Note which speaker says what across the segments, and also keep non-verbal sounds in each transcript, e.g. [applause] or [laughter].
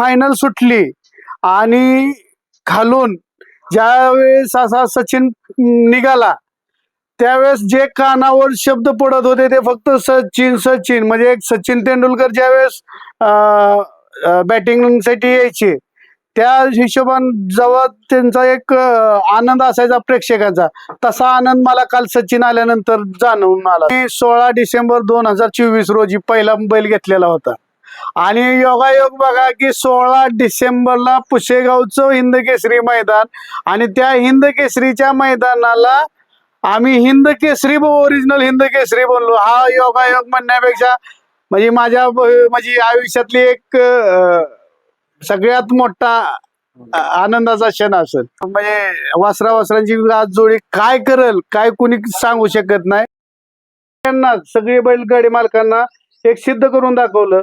Speaker 1: Final सुटली. आणि खालून ज्यावेळेस असा सचिन निघाला त्यावेळेस जे कानावर शब्द पडत होते ते फक्त सचिन सचिन. म्हणजे एक सचिन तेंडुलकर ज्यावेळेस बॅटिंगसाठी यायचे त्या हिशोबान जेव्हा त्यांचा एक आनंद असायचा प्रेक्षकांचा तसा आनंद मला काल सचिन आल्यानंतर जाणवून आला. मी सोळा डिसेंबर दोन हजार चोवीस रोजी पहिला बैल घेतलेला होता. आणि योगायोग बघा की सोळा डिसेंबरला पुशेगावचं हिंद केसरी मैदान. आणि त्या हिंद केसरीच्या मैदानाला आम्ही हिंद केसरी ओरिजिनल हिंद केसरी बोललो हा योगायोग म्हणण्यापेक्षा म्हणजे माझ्या म्हणजे आयुष्यातली एक सगळ्यात मोठा आनंदाचा क्षण असेल. म्हणजे वासरा वासरांची आज जोडी काय करल काय कुणी सांगू शकत नाही. त्यांना सगळी बैलगाडी मालकांना एक सिद्ध करून दाखवलं.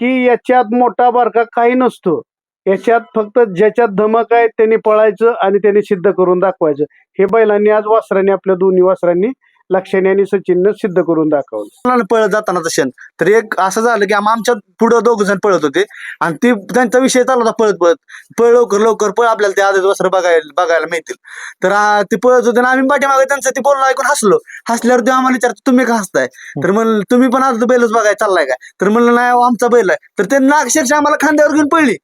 Speaker 1: की याच्यात मोठा बारका काही नसतो. याच्यात फक्त ज्याच्यात धमक आहे त्यांनी पळायचं आणि त्यांनी सिद्ध करून दाखवायचं. हे बैलांनी आज वासरांनी आपल्या दोन्ही वासरांनी लक्षाने आणि सचिननं सिद्ध करून दाखवलं.
Speaker 2: मुलांना पळत जाताना क्षण तर एक असं झालं की आम- आमच्या पुढं दोघ जण पळत होते. आणि ती त्यांचा विषय चालला होता पळत पळत. पळ लवकर लवकर पळ आपल्याला ते आधी वस्त्र बघायला बघायला मिळतील. तर आ, ते पळत होते आणि आम्ही पाठीमागे त्यांचं ते बोलणं ऐकून हसलो. हसल्यावर ते आम्हाला विचारतो तुम्ही का हसताय? तर म्हणलं तुम्ही पण आज बैलच बघायला चाललाय काय तर म्हणलं नाही अहो, आमचा बैल आहे. तर त्यांना अक्षरशः आम्हाला खांद्यावर घेऊन पळली.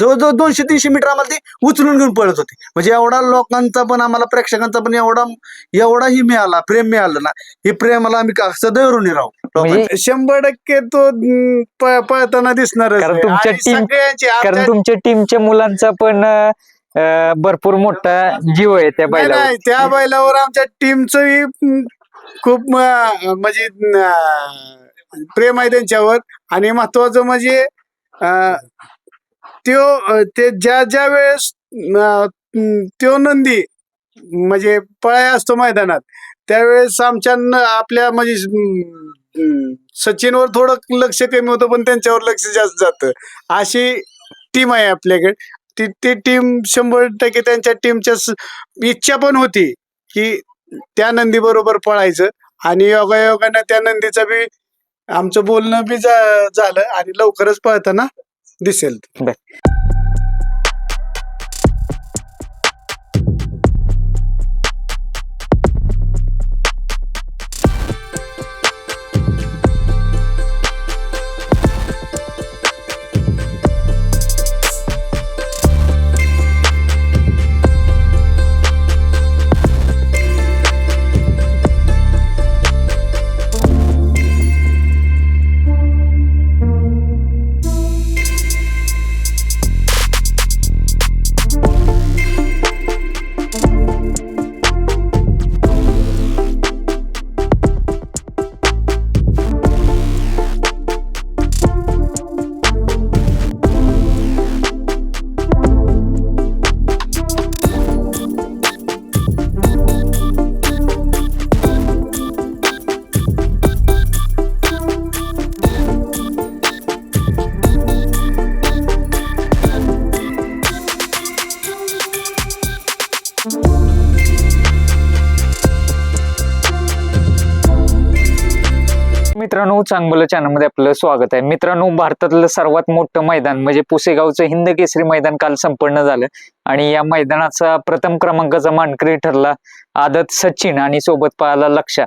Speaker 2: जवळजवळ दोनशे तीनशे मीटर आम्हाला ती उचलून घेऊन पळत होती. म्हणजे एवढा लोकांचा पण आम्हाला प्रेक्षकांचा पण एवढा एवढाही मिळाला प्रेम मिळालं ना. हे प्रेमाला आम्ही सदैव ऋणी राहू. लोकांच्या.
Speaker 3: म्हणजे
Speaker 1: शंभर टक्के तो पळताना दिसणारच
Speaker 3: कारण
Speaker 1: आहे.
Speaker 3: तुमच्या टीमच्या मुलांचा पण अं, भरपूर मोठा जीव आहे त्या
Speaker 1: नाही, त्या बैलावर आमच्या टीमचं खूप म्हणजे प्रेम आहे त्यांच्यावर. आणि महत्वाचं म्हणजे अं, त्यो ते ज्या ज्या वेळेस त्यो नंदी म्हणजे पळाया असतो मैदानात त्यावेळेस आमच्या आपल्या म्हणजे सचिनवर थोडं लक्ष कमी होतं पण त्यांच्यावर लक्ष जास्त जातं. अशी टीम आहे आपल्याकडे. ती ती टीम शंभर टक्के त्यांच्या टीमच्या इच्छा पण होती की त्या नंदी बरोबर पळायचं आणि योगायोगानं त्या नंदीचं बी आमचं बोलणं बी झालं आणि लवकरच पळताना दिसेल.
Speaker 3: बाय मित्रांनो चांगलं चॅनलमध्ये आपलं स्वागत आहे. मित्रांनो भारतातलं सर्वात मोठं मैदान म्हणजे पुसेगावचं हिंद केसरी मैदान काल संपन्न झालं. आणि या मैदानाचा प्रथम क्रमांकाचा मानकरी ठरला आदत सचिन आणि सोबत पाहायला लक्षा.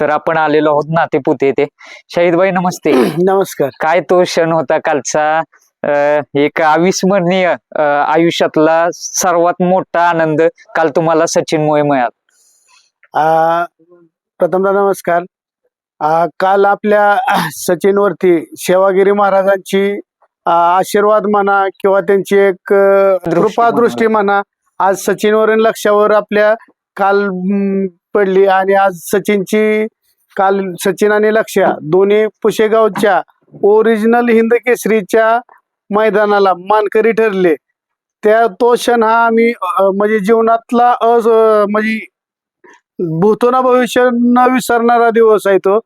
Speaker 3: तर आपण आलेलो आहोत नातेपुते येथे. शाहिदबाई नमस्ते. [clears throat]
Speaker 1: नमस्कार.
Speaker 3: काय तो क्षण होता कालचा? एक अविस्मरणीय आयुष्यातला सर्वात मोठा आनंद काल तुम्हाला सचिनमुळे मिळाला.
Speaker 1: आ, प्रथमतः नमस्कार. आ, काल आपल्या सचिनवरती सेवागिरी महाराजांची आ, आशीर्वाद म्हणा किंवा त्यांची एक अ, कृपा दृष्टी म्हणा. आज सचिनवरील लक्षावर आपल्या काल पडली आणि आज सचिनची काल सचिन आणि लक्ष दोन्ही पुशेगावच्या ओरिजिनल हिंद केसरीच्या मैदानाला मानकरी ठरले. त्या तो क्षण हा आम्ही अ, म्हणजे जीवनातला अस म्हणजे भूतोना भविष्य न विसरणारा दिवस आहे तो.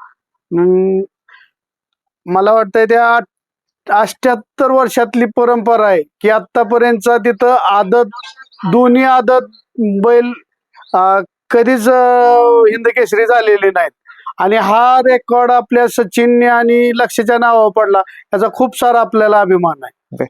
Speaker 1: मला वाटतंय त्या अष्ट्याहत्तर वर्षातली परंपरा आहे की आतापर्यंतचा तिथं आदत दोन्ही आदत बैल कधीच अं, हिंद केसरी नाहीत. आणि हा रेकॉर्ड आपल्या सचिनने आणि लक्षच्या नावावर पडला याचा खूप सारा आपल्याला अभिमान आहे.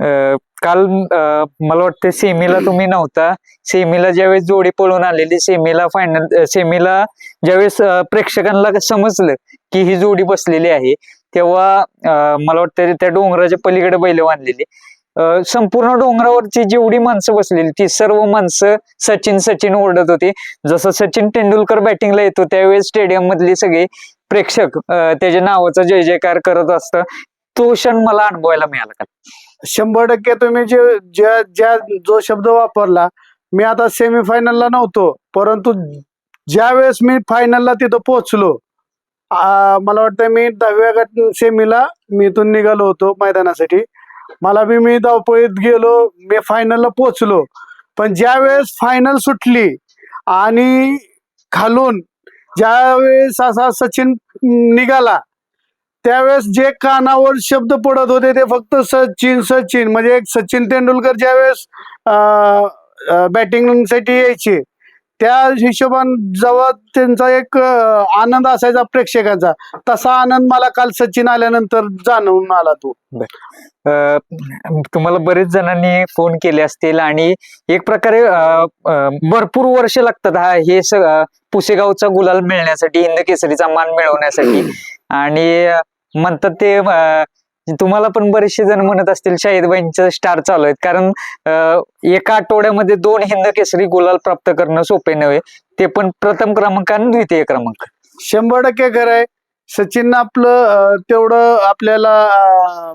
Speaker 3: अं, काल अं, मला वाटतं सेमीला तुम्ही नव्हता. सेमीला ज्यावेळेस जोडी पळून आलेली सेमीला फायनल सेमीला ज्यावेळेस अं, प्रेक्षकांना समजलं की ही जोडी बसलेली आहे तेव्हा अं, मला वाटतं त्या डोंगराच्या पलीकडे बैल बांधलेली. संपूर्ण डोंगरावरची जेवढी माणसं बसलेली ती सर्व माणसं सचिन सचिन ओरडत होती. जसं सचिन तेंडुलकर बॅटिंगला येतो त्यावेळेस स्टेडियम मधली सगळे प्रेक्षक त्याच्या नावाचा जय जयकार करत असतं. तो क्षण मला अनुभवायला मिळाला का?
Speaker 1: शंभर टक्के तुम्ही जे ज्या ज्या जो शब्द वापरला मी आता सेमीफायनलला नव्हतो परंतु ज्या वेळेस मी फायनलला तिथं पोहोचलो मला वाटतं मी दहाव्या गट सेमीला मी इथून निघालो होतो मैदानासाठी. मला बी मी धावपळीत गेलो मी फायनलला पोचलो पण ज्यावेळेस फायनल सुटली आणि खालून ज्यावेळेस असा सचिन निघाला त्यावेळेस जे कानावर शब्द पडत होते ते फक्त सचिन सचिन. म्हणजे एक सचिन तेंडुलकर ज्यावेळेस बॅटिंगसाठी यायचे त्या हिशोबान जेव्हा त्यांचा एक आनंद असायचा प्रेक्षकांचा. तसा आनंद मला काल सचिन आल्यानंतर जाणवून आला तो.
Speaker 3: तुम्हाला बरेच जणांनी फोन केले असतील आणि एक प्रकारे भरपूर वर्ष लागतात हा हे पुसेगावचा गुलाल मिळण्यासाठी इंदकेसरीचा मान मिळवण्यासाठी. आणि म्हणतात ते म्हणजे तुम्हाला पण बरेचसे जण म्हणत असतील शाहिदबाईंचं स्टार चालू आहेत. कारण एका आठवड्यामध्ये दोन हिंद केसरी गुलाल प्राप्त करणं सोपे नव्हे. ते पण प्रथम क्रमांक आणि द्वितीय क्रमांक.
Speaker 1: शंभर टक्के खरं आहे. सचिननं आपलं तेवढं आपल्याला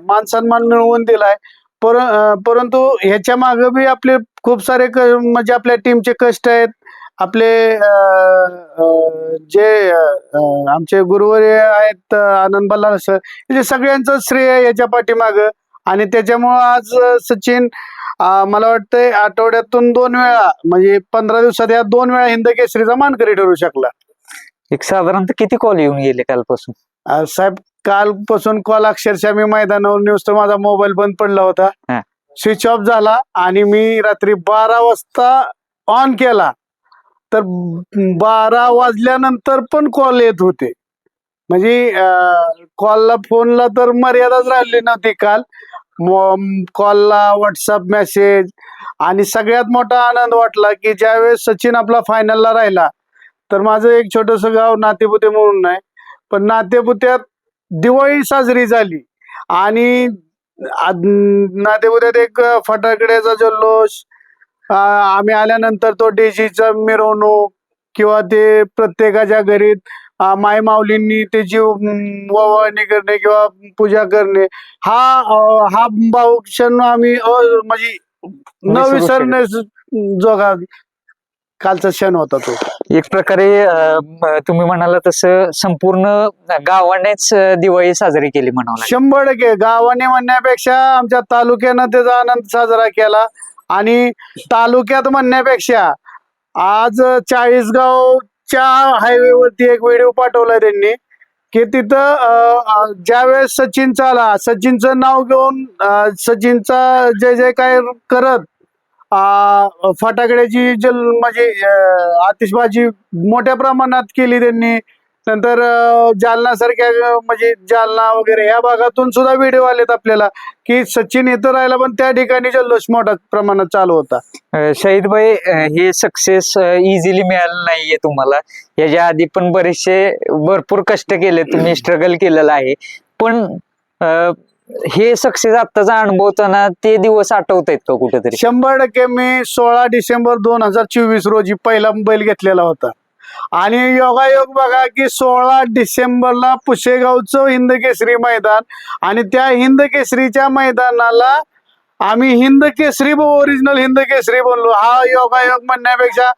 Speaker 1: मान सन्मान मिळवून दिलाय. पर परंतु ह्याच्या मागे बी आपले खूप सारे म्हणजे आपल्या टीमचे कष्ट आहेत. आपले जे आमचे गुरुवर्य आहेत आनंद बल्लाळ सर म्हणजे सगळ्यांचं श्रेय याच्या पाठीमागं. आणि त्याच्यामुळं आज सचिन मला वाटतंय आठवड्यातून दोन वेळा म्हणजे पंधरा दिवसात या दोन वेळा हिंद केसरीचा मानकरी ठरू शकला.
Speaker 3: एक साधारणतः किती कॉल येऊन गेले कालपासून?
Speaker 1: साहेब कालपासून कॉल अक्षरशः मी मैदानावर न्यूज तर माझा मोबाईल बंद पडला होता. स्विच ऑफ झाला आणि मी रात्री बारा वाजता ऑन केला. तर बारा वाजल्यानंतर पण कॉल येत होते. म्हणजे कॉलला फोनला तर मर्यादाच राहिली नव्हती काल. कॉलला व्हॉट्सअप मेसेज आणि सगळ्यात मोठा आनंद वाटला की ज्यावेळेस सचिन आपला फायनलला राहिला तर माझं एक छोटंसं गाव नातेपुते म्हणून आहे पण नातेपुत्यात दिवाळी साजरी झाली. आणि नातेपुत्यात एक फटाकड्याचा जल्लोष आम्ही आल्यानंतर तो डेजीचा मिरवणूक किंवा ते प्रत्येकाच्या घरी माय माऊलींनी त्याची अं, ओवाळणी करणे किंवा पूजा करणे हा हा भाऊ क्षण आम्ही म्हणजे न
Speaker 3: विसरू
Speaker 1: विसरण्यास जोगा कालचा क्षण होता तो.
Speaker 3: एक प्रकारे तुम्ही म्हणाला तसं संपूर्ण गावानेच दिवाळी साजरी केली म्हणावं लागेल.
Speaker 1: शंभर टक्के. गावाने म्हणण्यापेक्षा आमच्या तालुक्यानं त्याचा आनंद साजरा केला. आणि तालुक्यात म्हणण्यापेक्षा आज चाळीसगावच्या हायवेवरती एक व्हिडिओ पाठवलाय त्यांनी की तिथं ज्यावेळेस सचिनचा आला सचिनचं नाव घेऊन सचिनचा जे जे काय करत फटाकड्याची जल म्हणजे आतिषबाजी मोठ्या प्रमाणात केली त्यांनी नंतर जालनासारख्या म्हणजे जालना वगैरे या भागातून सुद्धा व्हिडिओ आलेत आपल्याला की सचिन इथं राहिला पण त्या ठिकाणी जल्लोष मोठ्या प्रमाणात चालू होता.
Speaker 3: अं, शहीदभाई अं, हे सक्सेस इझिली मिळालं नाहीये तुम्हाला. याच्या आधी पण बरेचसे भरपूर कष्ट केले तुम्ही स्ट्रगल केलेलं आहे. पण हे सक्सेस आत्ताचा अनुभवताना ते दिवस आठवत आहेत का कुठेतरी?
Speaker 1: शंभर टक्के मी सोळा डिसेंबर दोन हजार चोवीस रोजी पहिला बैल घेतलेला होता. आणि योगायोग बघा की सोळा डिसेंबरला पुशेगावचं हिंद केसरी मैदान. आणि त्या हिंद केसरीच्या मैदानाला आम्ही हिंद केसरी ओरिजिनल हिंद केसरी हा योगायोग म्हणण्यापेक्षा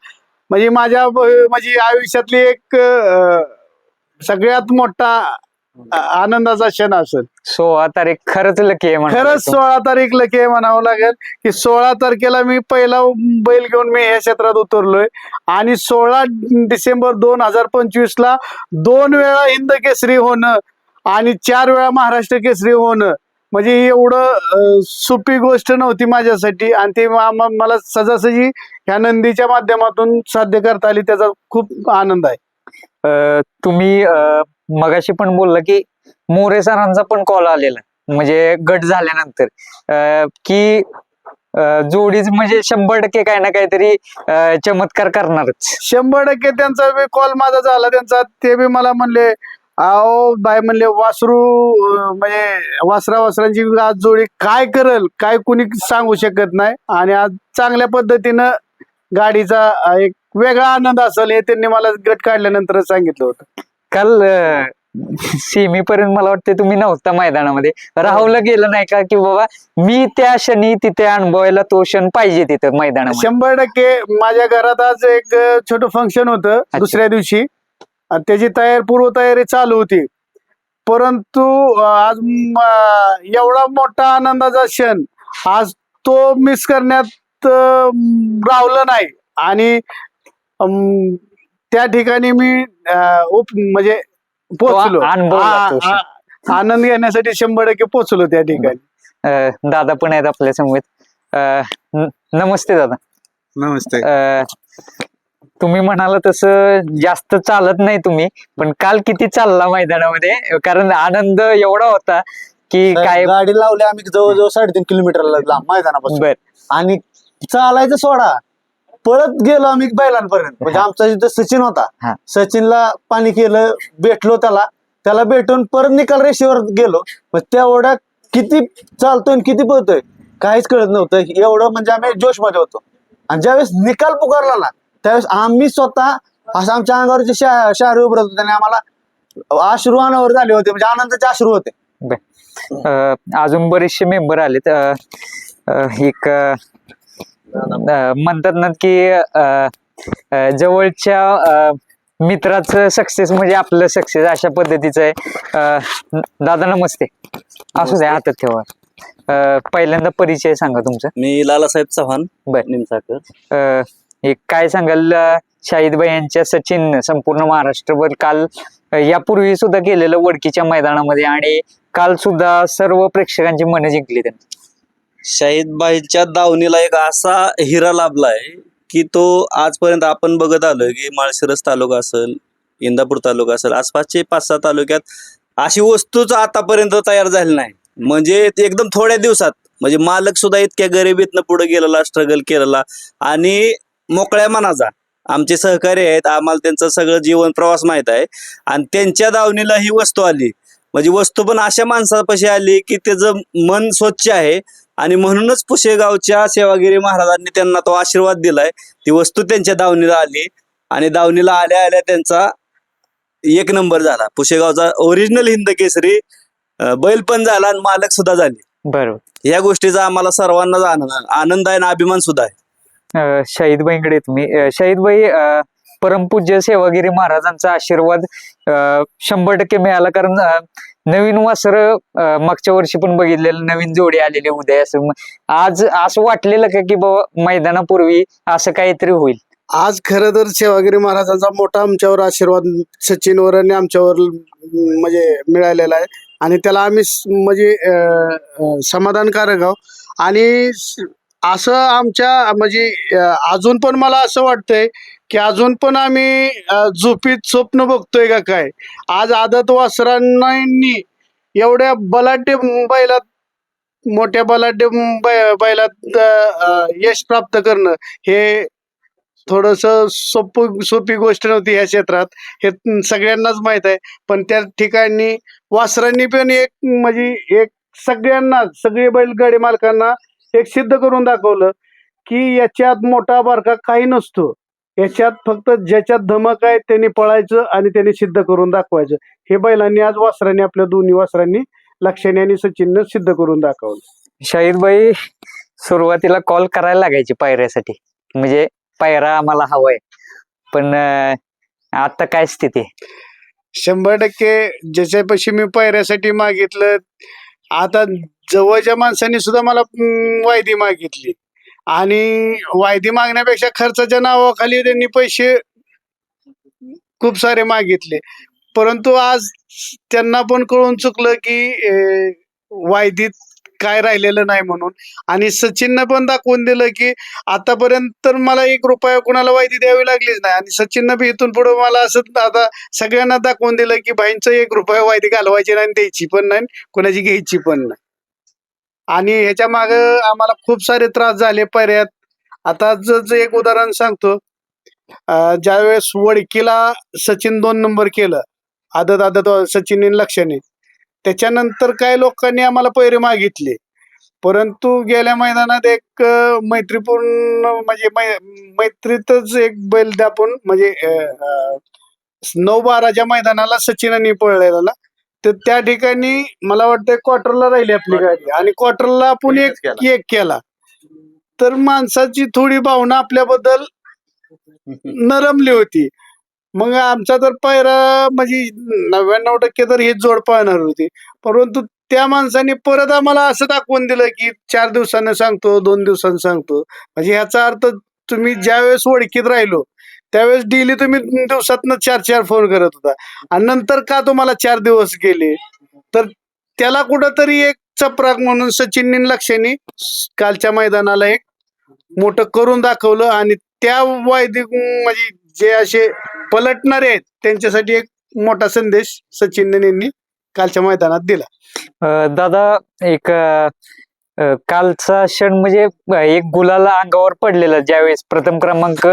Speaker 1: म्हणजे माझ्या म्हणजे आयुष्यातली एक सगळ्यात मोठा आनंदाचा क्षण असेल.
Speaker 3: सोळा तारीख खरंच लकी आहे
Speaker 1: खरंच. सोळा तारीख लकी आहे म्हणावं लागेल. की सोळा तारखेला मी पहिला बैल घेऊन मी ह्या क्षेत्रात उतरलोय. आणि सोळा डिसेंबर दोन हजार पंचवीस ला दोन वेळा हिंद केसरी होणं आणि चार वेळा महाराष्ट्र केसरी होणं. म्हणजे ही एवढं अं, सोपी गोष्ट नव्हती माझ्यासाठी. आणि ती मा- मा- मला सजासजी ह्या नंदीच्या माध्यमातून साध्य करता आली त्याचा खूप आनंद आहे.
Speaker 3: तुम्ही मगाशी पण बोलला की मोरे सरांचा पण कॉल आलेला. म्हणजे गट झाल्यानंतर. की जोडीच म्हणजे शंभर टक्के काही ना काहीतरी चमत्कार करणारच.
Speaker 1: शंभर टक्के त्यांचा बी कॉल माझा झाला. त्यांचा ते बी मला म्हणले अहो बाय म्हणले वासरू म्हणजे वासरा वासरांची आज जोडी काय करल? काय कुणी सांगू शकत नाही. आणि आज चांगल्या पद्धतीनं गाडीचा एक वेगळा आनंद असेल हे त्यांनी मला गट काढल्यानंतरच सांगितलं होतं.
Speaker 3: काल सेमी पर्यंत मला वाटतं तुम्ही नव्हता मैदानामध्ये. राहुलं गेलं नाही का? की बाबा मी त्या क्षणी तिथे अनुभवायला तो क्षण पाहिजे तिथं मैदानामध्ये.
Speaker 1: शंभर टक्के माझ्या घरात आज एक छोट फंक्शन होतं दुसऱ्या दिवशी. आणि त्याची तयार पूर्व तयारी चालू होती. परंतु आज एवढा मोठा आनंदाचा क्षण आज तो मिस करण्यात अं, रावलं नाही. आणि त्या ठिकाणी मी अं, उप म्हणजे. आ- आनंद घेण्यासाठी शंभर टक्के पोचलो त्या ठिकाणी.
Speaker 3: दादा पण आहेत आपल्यासमोर नमस्ते दादा.
Speaker 2: नमस्ते.
Speaker 3: अं, तुम्ही म्हणाला तसं जास्त चालत नाही तुम्ही पण काल किती चालला मैदानामध्ये? कारण आनंद एवढा होता की काय
Speaker 2: गाडी लावली आम्ही जवळजवळ साडेतीन किलोमीटर लांब मैदानापासून.
Speaker 3: बर.
Speaker 2: आणि चालायचं सोडा. पळत गेलो आम्ही बैलांपर्यंत. म्हणजे आमचा जिथं सचिन
Speaker 3: हा.
Speaker 2: होता सचिनला पाणी केलं भेटलो त्याला. त्याला भेटून परत निकाल रेषेवर गेलो. मग तेवढ्या किती चालतोय आणि किती पळतोय काहीच कळत नव्हतं. एवढं म्हणजे आम्ही जोशमध्ये होतो. आणि ज्यावेळेस निकाल पुकारला ना त्यावेळेस आम्ही स्वतः असं आमच्या अंगावरचे शा शहरी उभं होतो त्याने आम्हाला अश्रू अनावर झाले होते. म्हणजे आनंदाचे अश्रू होते.
Speaker 3: अं, अजून बरेचसे मेंबर आलेत. अं, अं, एक अं, अं, म्हणतात ना की अं, अं, जवळच्या अं, मित्राचं सक्सेस म्हणजे आपलं सक्सेस अशा पद्धतीचं आहे. अं, दादा नमस्ते. असू द्या हातात ठेवा. अं, पहिल्यांदा परिचय सांगा तुमचा.
Speaker 4: मी लालासाहेब चव्हाण
Speaker 3: बर.
Speaker 4: निमसाकर
Speaker 3: अं, एक काय सांगाल शाहिदबाई यांच्या सचिन संपूर्ण महाराष्ट्रभर काल अं, यापूर्वी सुद्धा केलेलं वडकीच्या मैदानामध्ये आणि काल सुद्धा सर्व प्रेक्षकांची मनं जिंकली त्यांनी.
Speaker 4: शाहिदबाईच्या दावणीला एक असा हिरा लाभलाय की तो आजपर्यंत आपण बघत आलोय की माळशिरस तालुका असेल इंदापूर तालुका असेल आसपासचे पाच सहा तालुक्यात अशी वस्तूच आतापर्यंत तयार झाली नाही. म्हणजे एकदम थोड्या दिवसात म्हणजे मालक सुद्धा इतक्या गरिबीतनं पुढे गेलेला स्ट्रगल केलेला आणि मोकळ्या मनाचा. आमचे सहकारी आहेत आम्हाला त्यांचं सगळं जीवन प्रवास माहीत आहे. आणि त्यांच्या दावणीला ही वस्तू आली. म्हणजे वस्तू पण अशा माणसापाशी आली की त्याचं मन स्वच्छ आहे. आणि म्हणूनच पुशेगावच्या सेवागिरी महाराजांनी त्यांना तो आशीर्वाद दिलाय. ती वस्तू त्यांच्या दावणीला आली आणि दावणीला आल्या आल्या त्यांचा एक नंबर झाला. पुशेगावचा ओरिजिनल हिंद केसरी बैल पण झाला आणि मालक सुद्धा झाले.
Speaker 3: बरोबर.
Speaker 4: या गोष्टीचा आम्हाला सर्वांनाच आनंद आनंद आहे आणि अभिमान सुद्धा आहे.
Speaker 3: अं, शाहिदबाईंकडे तुम्ही अं, शाहिदबाई अं, परमपूज्य सेवागिरी महाराजांचा आशीर्वाद शंभर टक्के मिळाला. कारण नवीन वासर मागच्या वर्षी पण बघितलेलं नवीन जोडी आलेली उद्या असं. आज असं वाटलेलं का की बाबा मैदानापूर्वी असं काहीतरी होईल?
Speaker 1: आज खरं तर सेवागिरी महाराजांचा मोठा आमच्यावर आशीर्वाद सचिनवर आणि आमच्यावर म्हणजे मिळालेला आहे. आणि त्याला आम्ही म्हणजे समाधानकारक आहोत. आणि असं आमच्या म्हणजे अजून पण मला असं वाटतंय की अजून पण आम्ही झोपीत स्वप्न बघतोय का काय? आज आदत वासरांनी एवढ्या बलाढ्य बैलात मोठ्या बलाढ्य बैलात यश प्राप्त करणं हे थोडस सोप सोपी गोष्ट नव्हती या क्षेत्रात. हे सगळ्यांनाच माहीत आहे. पण त्या ठिकाणी वासरांनी पण एक म्हणजे एक सगळ्यांना सगळे बैलगाडी मालकांना एक सिद्ध करून दाखवलं की याच्यात मोठा बारका काही नसतो. याच्यात फक्त ज्याच्यात धमक आहे त्यांनी पळायचं आणि त्यांनी सिद्ध करून दाखवायचं. हे बैलांनी आज वासरांनी आपल्या दोन्ही वासरांनी लक्षणे आणि सचिननं सिद्ध करून दाखवलं.
Speaker 3: शाहिदबाई सुरुवातीला कॉल करायला लागायची पायऱ्यासाठी. म्हणजे पायरा आम्हाला हवाय. पण आता काय स्थिती?
Speaker 1: शंभर टक्के ज्याच्यापाशी मी पायऱ्यासाठी मागितलं आता जवळच्या माणसांनी सुद्धा मला वायदी मागितली. आणि वायदी मागण्यापेक्षा खर्चाच्या नावाखाली त्यांनी पैसे खूप सारे मागितले. परंतु आज त्यांना पण कळून चुकलं की वायदीत काय राहिलेलं नाही म्हणून. आणि सचिननं पण दाखवून दिलं की आतापर्यंत तर मला एक रुपया कुणाला वायदी द्यावी लागलीच नाही. आणि सचिननं बी इथून पुढे मला असं आता सगळ्यांना दाखवून दिलं की भाईंचं एक रुपया वायदी घालवायची नाही आणि द्यायची पण नाही कुणाची घ्यायची पण नाही. आणि ह्याच्या माग आम्हाला खूप सारे त्रास झाले पर्यात. आता जर एक उदाहरण सांगतो. ज्यावेळेस वडकीला सचिन दोन नंबर केलं आदत आदत सचिन लक्षाने त्याच्यानंतर काय लोकांनी आम्हाला पैरे मागितले. परंतु गेल्या मैदानात एक मैत्रीपूर्ण म्हणजे मै- मैत्रीतच एक बैल दापून म्हणजे नऊ बाराच्या मैदानाला सचिनांनी पळलेला तर त्या ठिकाणी मला वाटतं क्वार्टरला राहिली आपली गाडी. आणि क्वार्टरला आपण एक
Speaker 2: केला.
Speaker 1: एक केला. तर माणसाची थोडी भावना आपल्याबद्दल नरमली होती. मग आमचा तर पायरा म्हणजे नव्याण्णव टक्के तर ही जोड पाहणार होती. परंतु त्या माणसाने परत आम्हाला असं दाखवून दिलं की चार दिवसानं सांगतो दोन दिवसांनी सांगतो. म्हणजे ह्याचा अर्थ तुम्ही ज्या वेळेस ओळखीत राहिलो त्यावेळेस डेली तुम्ही दिवसातनं चार चार फोन करत होता. आणि नंतर का तुम्हाला चार दिवस गेले? तर त्याला कुठंतरी एक चपराक म्हणून सचिन लक्षाने कालच्या मैदानाला एक मोठं करून दाखवलं आणि त्या वैदिक म्हणजे जे असे पलटणारे आहेत त्यांच्यासाठी एक मोठा संदेश सचिन यांनी कालच्या मैदानात दिला.
Speaker 3: दादा एक कालचा क्षण म्हणजे एक गुलाला अंगावर पडलेला ज्यावेळेस प्रथम क्रमांक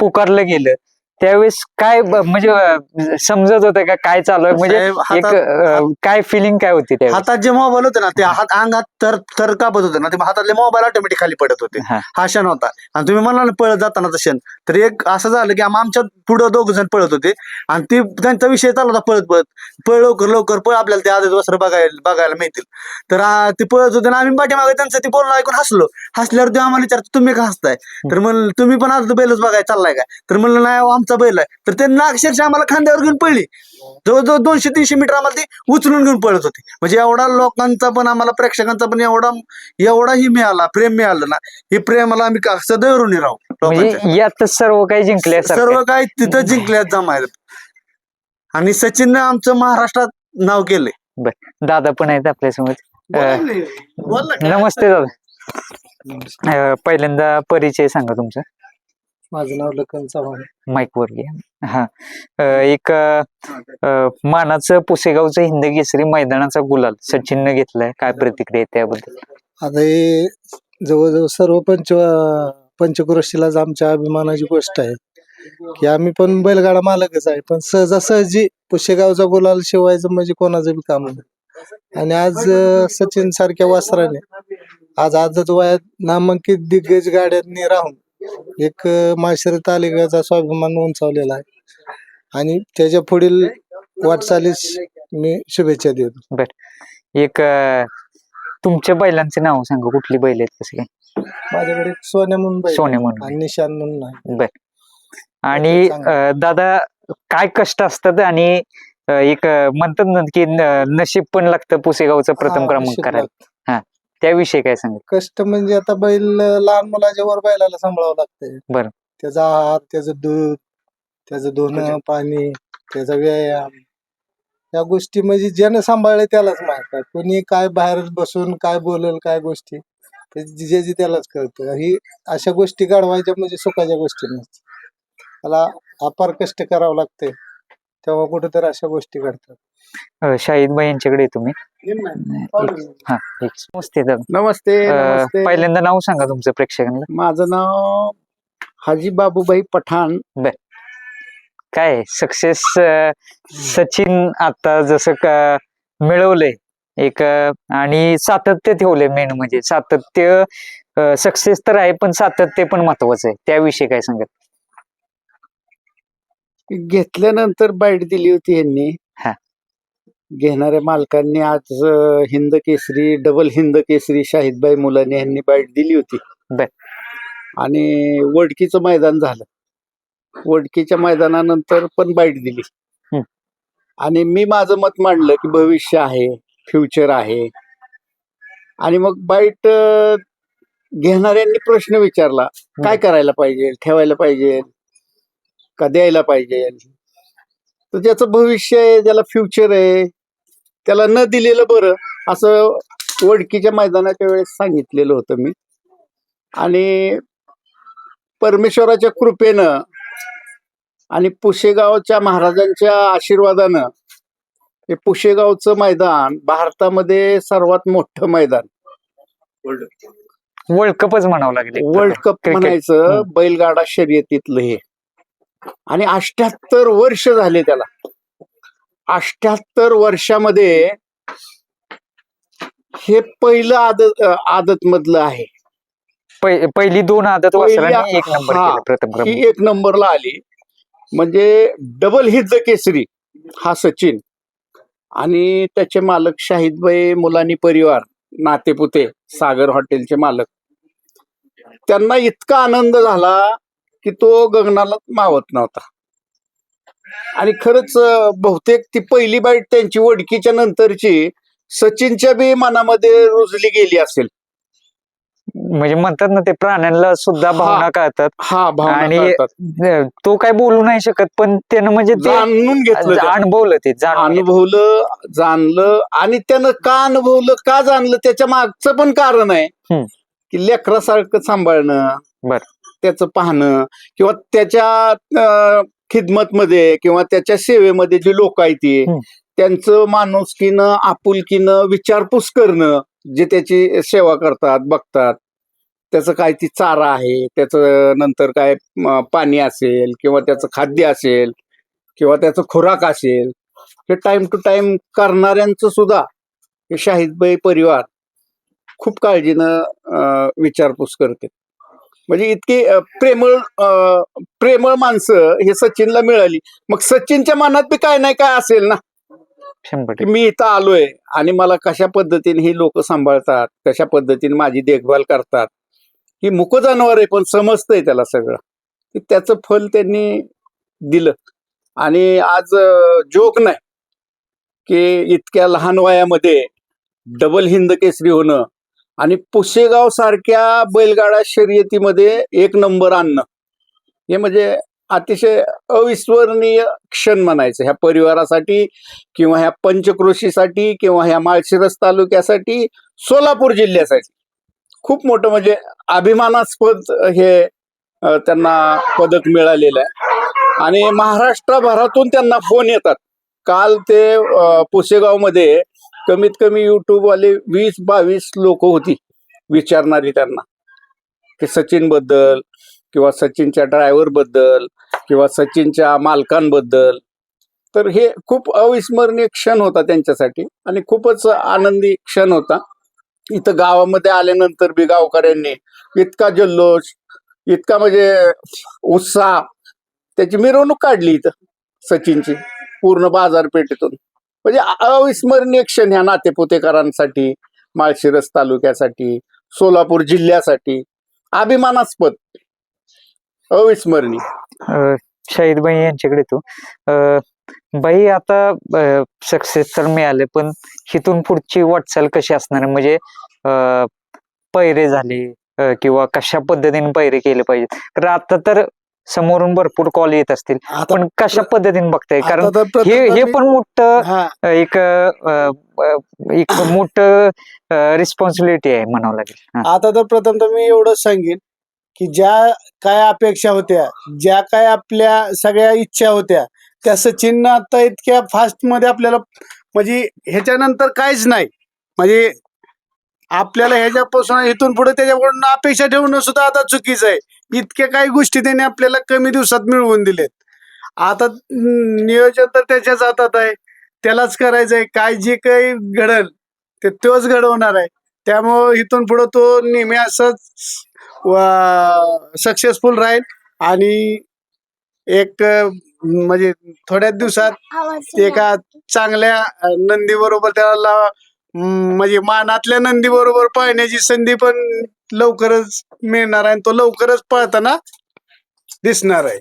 Speaker 3: पुकारलं गेलं. त्यावेळेस काय ब- म्हणजे अं, समजत होतं का काय चालू आहे? म्हणजे
Speaker 2: साहेब,
Speaker 3: एक
Speaker 2: हातात-
Speaker 3: अं, काय फिलिंग काय होती त्यावेळेस?
Speaker 2: हातात जे मोबाईल होते ना ते हात अंगात तर तर कापत होते ना ते हातातले मोबाईल ऑटोमॅटिक खाली पडत होते.
Speaker 3: हा.
Speaker 2: हा क्षण होता. आणि तुम्ही म्हणाल ना पळत जाताना क्षण. तर एक असं झालं की आम- आमच्या पुढं दोघ जण पळत होते. आणि ती त्यांचा विषय चालू होता पळत पळत. पळ लवकर लवकर पळ आपल्याला ते आधी वस्त्र बघायला बघायला मिळतील. तर आ, ते पळत होते आणि आम्ही पाठीमागे त्यांचं ते बोलणं ऐकून हसलो. हसल्यावर ते आम्हाला विचारतो तुम्ही का हसताय? तर म्हणलं तुम्ही पण आज बैलच बघायला चाललाय काय तर म्हणलं नाही अहो, आमचा बैल आहे. तर त्यांना अक्षरशः आम्हाला खांद्यावर घेऊन पळली. जवळजवळ दोनशे तीनशे मीटर आम्हाला ती उचलून घेऊन पळत होती. म्हणजे एवढा लोकांचा पण आम्हाला प्रेक्षकांचा पण एवढा एवढाही मिळाला प्रेम मिळालं ना हे प्रेमाला आम्ही का- सदैव ऋणी राहू.
Speaker 3: म्हणजे यातच सर्व काही जिंकले
Speaker 2: सर्व काही तिथं जिंकल्यात जमायत आणि सचिननं आमचं महाराष्ट्रात नाव केलंय.
Speaker 3: दादा पण आहेत आपल्यासमोर. नमस्ते दादा. पहिल्यांदा परिचय सांगा तुमचा.
Speaker 5: माझं नाव लखन चव्हाण.
Speaker 3: माईक वर घ्या. हा. अं, एक अं, मानाचं पुसेगावचं हिंद केसरी मैदानाचा गुलाल सचिननं घेतलाय. काय प्रतिक्रिया आहे त्याबद्दल?
Speaker 5: आता हे जवळजवळ सर्व पंच पंचक्रोशीलाच आमच्या अभिमानाची गोष्ट आहे. की आम्ही पण बैलगाडा मालकच आहे. पण सहजासहजी पुशेगावचा गुलाल शिवायचं म्हणजे कोणाचं बी काम नाही. आणि आज सचिन सारख्या वासराने आज आजच वयात नामांकित दिग्गज गाड्यांनी राहून एक माळशिर तालुक्याचा स्वाभिमान उंचावलेला आहे. आणि त्याच्या पुढील वाटचालीस मी शुभेच्छा देतो.
Speaker 3: एक अं, तुमच्या बैलांचे नाव सांगा कुठली बैल आहेत कसे काय
Speaker 5: माझ्याकडे एक सोन्या म्हणून
Speaker 3: सोने म्हणून.
Speaker 5: आणि निशान म्हणून आहे.
Speaker 3: बर. आणि. अं, दादा काय कष्ट असतात आणि अं, एक अं, म्हणतात ना की न- नशीब पण लागतं पुसेगावचं प्रथम
Speaker 5: हा,
Speaker 3: क्रमांक करायला.
Speaker 5: लागतं.
Speaker 3: त्याविषयी काय सांगा
Speaker 5: कष्ट म्हणजे आता बैल लहान मुलाच्या वर बैलाला सांभाळावं लागतंय.
Speaker 3: बरं.
Speaker 5: त्याचा आहार त्याचं दूध त्याचं धुणं पाणी त्याचा व्यायाम. या गोष्टी म्हणजे ज्यानं सांभाळले त्यालाच माहीत आहे कोणी काय बाहेर बसून काय बोलेल काय गोष्टी ते जे जे त्यालाच कळतं. ही अशा गोष्टी घडवायच्या म्हणजे सुखाच्या गोष्टी नसतात. त्याला अपार कष्ट करावं लागते तेव्हा कुठेतरी अशा गोष्टी घडतात.
Speaker 3: शाहिद भाई यांच्याकडे येतो मी
Speaker 1: नमस्ते
Speaker 3: हा नमस्ते दादा
Speaker 1: नमस्ते
Speaker 3: अं, पहिल्यांदा नाव सांगा तुमचं प्रेक्षकांना.
Speaker 1: माझं नाव हाजी बाबूभाई पठाण.
Speaker 3: काय सक्सेस सचिन आता जसं का मिळवलंय एक अं, आणि सातत्य ठेवलंय मेन म्हणजे. सातत्य सक्सेस तर आहे पण सातत्य पण महत्वाचं आहे. त्याविषयी काय सांगत
Speaker 1: घेतल्यानंतर बाईट दिली होती यांनी. घेणाऱ्या मालकांनी आज अं, हिंद केसरी डबल हिंद केसरी शाहिदबाई मुलांनी यांनी बाईट दिली होती.
Speaker 3: बर.
Speaker 1: आणि वडकीचं मैदान झालं. वडकीच्या मैदानानंतर पण बाईट दिली.
Speaker 3: हं.
Speaker 1: आणि मी माझं मत मांडलं की भविष्य आहे फ्युचर आहे. आणि मग बाईट अं, घेणाऱ्यांनी प्रश्न विचारला काय करायला पाहिजे? ठेवायला पाहिजे? का द्यायला पाहिजे? तर त्याचं भविष्य आहे त्याला फ्युचर आहे त्याला न दिलेलं बरं असं
Speaker 6: वडकीच्या मैदानाच्या वेळेस सांगितलेलं होतं मी. आणि परमेश्वराच्या कृपेनं आणि पुशेगावच्या महाराजांच्या आशीर्वादानं हे पुशेगावचं मैदान भारतामध्ये सर्वात मोठं मैदान.
Speaker 3: वर्ल्ड कपच म्हणावं लागेल
Speaker 6: वर्ल्ड कप. म्हणायचं. बैलगाडा शर्यतीतलं हे. आणि अष्ट्याहत्तर वर्ष झाले त्याला. अष्ट्याहत्तर वर्षामध्ये हे पहिलं आदत आदत मधलं आहे.
Speaker 3: पहि- पहिली दोन आदत वासरांनी एक नंबर
Speaker 6: हा.
Speaker 3: केला प्रथम क्रमांक
Speaker 6: ही एक नंबरला आली. म्हणजे डबल हिट द केसरी हा सचिन. आणि त्याचे मालक शाहिदबाई मुलानी परिवार नातेपुते सागर हॉटेलचे मालक. त्यांना इतका आनंद झाला की तो गगनाला मावत नव्हता. आणि खरंच बहुतेक ती पहिली बाईट त्यांची वडकीच्या नंतरची सचिनच्या बी मनामध्ये रुजली गेली असेल
Speaker 3: म्हणजे म्हणतात ना ते प्राण्यांना सुद्धा भावना कळतात
Speaker 6: हा भावना
Speaker 3: आणि तो काय बोलू नाही शकत पण त्यानं म्हणजे ते
Speaker 6: जाणून घेतलं.
Speaker 3: अनुभवलं ते.
Speaker 6: अनुभवलं जाणलं आणि त्यानं का अनुभवलं का जाणलं त्याच्या मागचं पण कारण आहे. की लेकरासारखं सांभाळणं
Speaker 3: बर.
Speaker 6: त्याचं पाहणं किंवा त्याच्या खिदमत मध्ये किंवा त्याच्या सेवेमध्ये जी लोक आहेत ती. त्यांचं माणुसकीनं आपुलकीनं विचारपूस करणं जे त्याची सेवा करतात बघतात त्याचं काय ती चारा आहे त्याचं नंतर काय पाणी असेल किंवा त्याचं खाद्य असेल किंवा त्याचं खुराक असेल हे टाइम टू टाइम करणाऱ्यांचं सुद्धा हे शाहिदबाई परिवार खूप काळजीनं विचारपूस करते म्हणजे इतकी प्रेमळ प्रेमळ माणसं हे सचिनला मिळाली. मग सचिनच्या मनात बी काय नाही काय असेल ना? मी इथं आलोय आणि मला कशा पद्धतीने ही लोक सांभाळतात कशा पद्धतीने माझी देखभाल करतात ही मुक जनावर आहे पण समजतंय त्याला सगळं. की त्याचं फल त्यांनी दिलं. आणि आज जोक नाही की इतक्या लहान वयामध्ये डबल हिंद केसरी होणं आणि पुशेगाव सारख्या बैलगाडा शर्यतीमध्ये एक नंबर आणणं. हे म्हणजे अतिशय अविस्मरणीय क्षण म्हणायचं. ह्या परिवारासाठी किंवा ह्या पंचकृषीसाठी किंवा ह्या माळशिरस तालुक्यासाठी सोलापूर जिल्ह्यासाठी. खूप मोठं म्हणजे अभिमानास्पद हे त्यांना पदक मिळालेलं आहे. आणि महाराष्ट्रभरातून त्यांना फोन येतात. काल ते पुसेगावमध्ये कमीत कमी युट्यूबवाले वीस बावीस लोक होती विचारणारी त्यांना. की सचिनबद्दल किंवा सचिनच्या ड्रायव्हरबद्दल किंवा सचिनच्या मालकांबद्दल. तर हे खूप अविस्मरणीय क्षण होता त्यांच्यासाठी आणि खूपच आनंदी क्षण होता. इथं गावामध्ये आल्यानंतर बी गावकऱ्यांनी इतका जल्लोष इतका म्हणजे उत्साह त्याची मिरवणूक काढली इथं सचिनची पूर्ण बाजारपेठेतून. म्हणजे अविस्मरणीय क्षण ह्या नातेपुतेकरांसाठी माळशिरस तालुक्यासाठी सोलापूर जिल्ह्यासाठी. अभिमानास्पद. अविस्मरणीय.
Speaker 3: अं, शाहिद बाई यांच्याकडे तू. अं, बाई आता सक्सेस तर मिळाले पण हिथून पुढची वाटचाल कशी असणार? म्हणजे पैरे झाले किंवा कशा पद्धतीने पैरे केले पाहिजेत? कारण आता तर समोरून भरपूर कॉल येत असतील. पण कशा पद्धतीने बघताय? कारण हे हे पण मोठं एक एक [coughs] मोठं रिस्पॉन्सिबिलिटी आहे म्हणावं लागेल.
Speaker 6: आता तर प्रथम तर मी एवढंच सांगेन की ज्या काय अपेक्षा होत्या ज्या काय आपल्या सगळ्या इच्छा होत्या त्या सचिननं आता इतक्या फास्टमध्ये आपल्याला म्हणजे ह्याच्यानंतर काहीच नाही. म्हणजे आपल्याला ह्याच्यापासून इथून पुढे त्याच्याकडून अपेक्षा ठेवणं सुद्धा आता चुकीचं आहे. इतक्या काही गोष्टी त्यांनी आपल्याला कमी दिवसात मिळवून दिलेत. आता नियोजन तर त्याच्या हातात आहे. त्यालाच करायचं आहे. काय जे काही घडल ते तोच घडवणार आहे. त्यामुळं इथून पुढं तो नेहमी असंच सक्सेसफुल राहील आणि एक म्हणजे थोड्याच दिवसात एका चांगल्या नंदी बरोबर त्याला म्हणजे मानातल्या नंदी बरोबर पाहण्याची संधी पण लवकरच मिळणार आहे आणि तो लवकरच पळताना दिसणार आहे.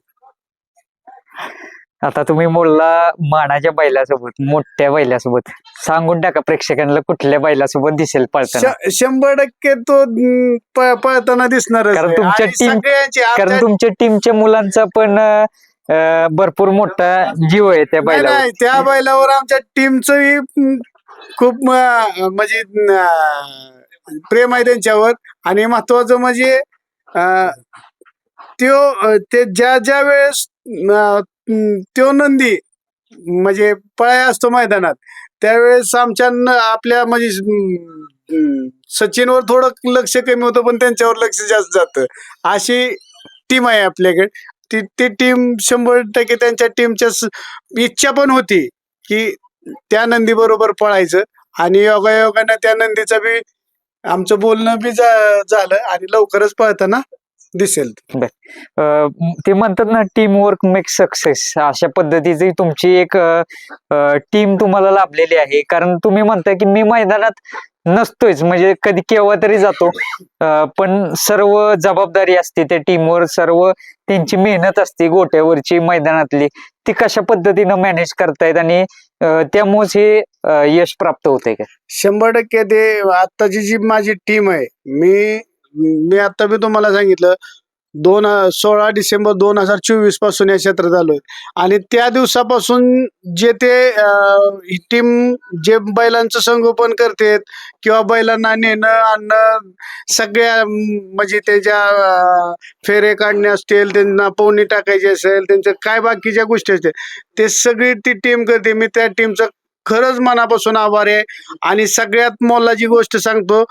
Speaker 3: आता तुम्ही बोलला मानाच्या बैलासोबत मोठ्या बैलासोबत सांगून टाका प्रेक्षकांना कुठल्या बैलासोबत दिसेल पळताना.
Speaker 6: श- शंभर टक्के तो अं, प- पळताना दिसणारच
Speaker 3: कारण
Speaker 6: आहे.
Speaker 3: तुमच्या team-
Speaker 6: सगळ्यांची
Speaker 3: कारण तुमच्या टीमच्या मुलांचा पण अं, भरपूर मोठा जीव आहे त्या
Speaker 6: नाही
Speaker 3: बैलावर.
Speaker 6: नाही त्या बैलावर आमच्या टीमचंही
Speaker 1: खूप म्हणजे प्रेम आहे त्यांच्यावर. आणि महत्वाचं म्हणजे त्यो ते ज्या ज्या वेळेस त्यो नंदी म्हणजे पळाय असतो मैदानात त्यावेळेस आमच्या आपल्या म्हणजे सचिनवर थोडं लक्ष कमी होतं पण त्यांच्यावर लक्ष जास्त जातं. अशी टीम आहे आपल्याकडे. ती ती टीम शंभर टक्के त्यांच्या टीमच्या इच्छा पण होती की त्या नंदी बरोबर पळायचं आणि योगायोगानं त्या नंदीचं बी आमचं बोलणं बी झालं आणि लवकरच पळताना दिसेल.
Speaker 3: अं, ते म्हणतात ना टीम वर्क मेक सक्सेस अशा पद्धतीची तुमची एक टीम तुम्हाला लाभलेली आहे. कारण तुम्ही म्हणताय की मी मैदानात नसतोयच. म्हणजे कधी केव्हा तरी जातो. अं, पण सर्व जबाबदारी असते त्या टीमवर सर्व त्यांची मेहनत असते गोट्यावरची मैदानातली. ती कशा पद्धतीनं मॅनेज करतायत आणि त्यामुळेच हे यश प्राप्त होते का?
Speaker 1: शंभर टक्के ते आत्ताची जी माझी टीम आहे मी मी आता मी तुम्हाला सांगितलं दोन सोळा डिसेंबर दोन हजार चोवीसपासून या क्षेत्रात आलोय. आणि त्या दिवसापासून जे ते टीम जे बैलांचं संगोपन करतेत किंवा बैलांना नेणं आणणं सगळ्या म्हणजे त्याच्या फेरे काढणे असतील त्यांना पोहणी टाकायची असेल त्यांच्या काय बाकीच्या गोष्टी असतील ते सगळी ती टीम करते. मी त्या टीमचं खरंच मनापासून आभार आहे. आणि सगळ्यात मोलाची गोष्ट सांगतो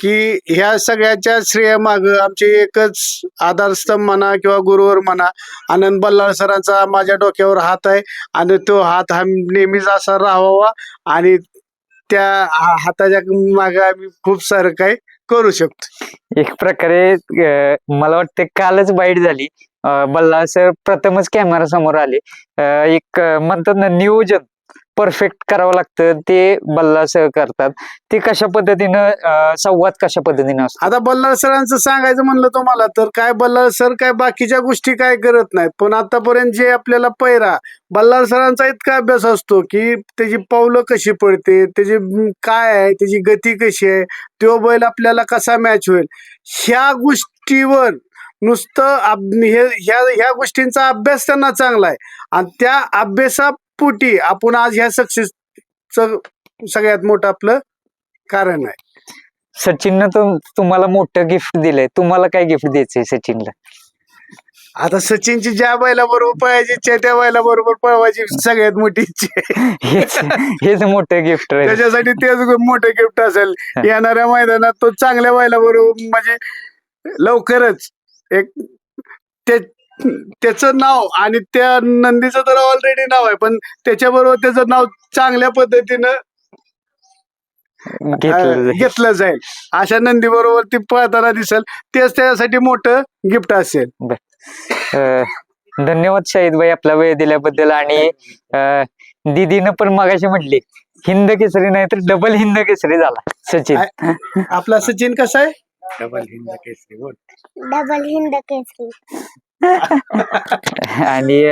Speaker 1: की ह्या सगळ्याच्या श्रेय माग आमचे एकच आधारस्तंभ म्हणा किंवा गुरुवर म्हणा आनंद बल्लाळ सरांचा माझ्या डोक्यावर हात आहे आणि तो हात हा नेहमीच असा राहावा आणि त्या हाताच्या मागे आम्ही खूप सारं काही करू शकतो.
Speaker 3: एक प्रकारे मला वाटते कालच बाईट झाली. अं, बल्ला सर प्रथमच कॅमेरा समोर आले. एक म्हणतात ना नियोजन. परफेक्ट करावं लागतं ते बल्ला सर करतात. ते कशा पद्धतीनं संवाद कशा पद्धतीनं असतो?
Speaker 1: आता बल्लाळ सरांचं सांगायचं म्हणलं तुम्हाला तर काय बल्लाळ सर काय बाकीच्या गोष्टी काय करत नाहीत. पण आतापर्यंत जे आपल्याला पैरा बल्लाळ सरांचा इतका अभ्यास असतो की त्याची पावलं कशी पडते त्याची काय आहे त्याची गती कशी आहे तो बैल आपल्याला कसा मॅच होईल? ह्या गोष्टीवर नुसतं अभ- हे ह्या ह्या गोष्टींचा अभ्यास त्यांना चांगला आहे. आणि त्या अभ्यासापोटी आपण आज ह्या सक्सेसचं सगळ्यात मोठं आपलं कारण आहे.
Speaker 3: सचिननं तुम तुम्हाला मोठं गिफ्ट दिलंय. तुम्हाला काय गिफ्ट द्यायचंय सचिनला?
Speaker 1: आता सचिनची ज्या बैला बरोबर पळायची इच्छा आहे त्या बैला बरोबर पळवायची सगळ्यात मोठी इच्छा आहे.
Speaker 3: हेच हेच मोठं गिफ्ट राहील.
Speaker 1: त्याच्यासाठी तेच मोठे गिफ्ट असेल. येणाऱ्या मैदानात तो चांगल्या बैला बरोबर म्हणजे लवकरच एक ते त्याचं नाव आणि त्या नंदीचं तर ऑलरेडी नाव आहे पण त्याच्याबरोबर त्याचं नाव चांगल्या पद्धतीनं
Speaker 3: घेतलं जाईल.
Speaker 1: घेतलं जाईल. अशा नंदी बरोबर ती पळताना दिसेल. तेच त्याच्यासाठी मोठं गिफ्ट असेल.
Speaker 3: धन्यवाद शाहिद भाई आपला वेळ दिल्याबद्दल आणि अं, दीदीनं पण मगाशी म्हटली हिंद केसरी नाही तर डबल हिंद केसरी झाला. सचिन.
Speaker 1: आपला सचिन कसा आहे? डबल हिंद केसरी बोल.
Speaker 7: डबल हिंद केसरी.
Speaker 3: आणि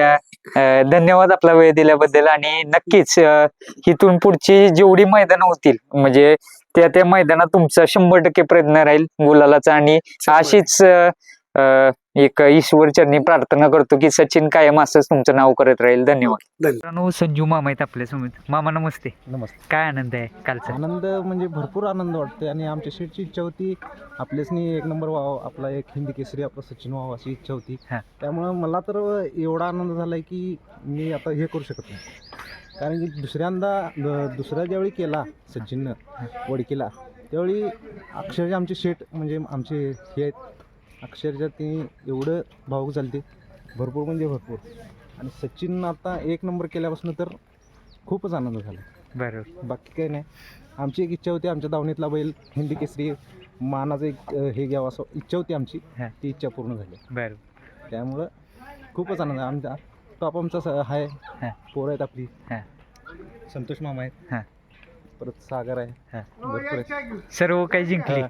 Speaker 3: अं, धन्यवाद आपला वेळ दिल्याबद्दल. आणि नक्कीच अं, इथून पुढची जेवढी मैदानं होतील म्हणजे त्या त्या मैदानात तुमचा शंभर टक्के प्रयत्न राहील गुलालाचा. आणि अशीच अं, अं, एक ईश्वर चरणी प्रार्थना करतो की सचिन कायम असंच तुमचं नाव करत राहील. धन्यवाद. मित्रांनो, संजू मामा आहेत आपल्यासमोर मामा नमस्ते.
Speaker 8: नमस्ते.
Speaker 3: काय आनंद आहे कालचा?
Speaker 8: आनंद म्हणजे भरपूर आनंद वाटते आणि आमच्या शेटची इच्छा होती आपल्यासनी एक नंबर व्हावं आपला एक हिंदी केसरी आपला सचिन व्हावं अशी इच्छा होती.
Speaker 3: हा.
Speaker 8: त्यामुळं मला तर एवढा आनंद झाला आहे की मी आता हे करू शकत नाही. कारण की दुसऱ्यांदा द- दुसऱ्या ज्यावेळी केला सचिननं वडकीला त्यावेळी अक्षरशः आमचे शेट म्हणजे आमचे हे आहेत अक्षरशः ते एवढं भावूक झाले ते भरपूर म्हणजे भरपूर. आणि सचिन आता एक नंबर केल्यापासून तर खूपच आनंद झाला.
Speaker 3: बरोबर.
Speaker 8: बाकी काही नाही. आमची एक इच्छा होती आमच्या दावणीतला बैल हिंदी केसरी मानाचं एक हे घ्यावं असं इच्छा होती आमची.
Speaker 3: हा.
Speaker 8: ती इच्छा पूर्ण झाली.
Speaker 3: बरोबर.
Speaker 8: त्यामुळं खूपच आनंद आमचा टॉप आमचा आहे
Speaker 3: हा.
Speaker 8: पोरं आहेत आपली.
Speaker 3: हा.
Speaker 8: संतोष मामा
Speaker 3: हा.
Speaker 8: आहेत परत सागर आहे.
Speaker 3: हा.
Speaker 8: भरपूर आहे
Speaker 3: सर्व काही जिंकले.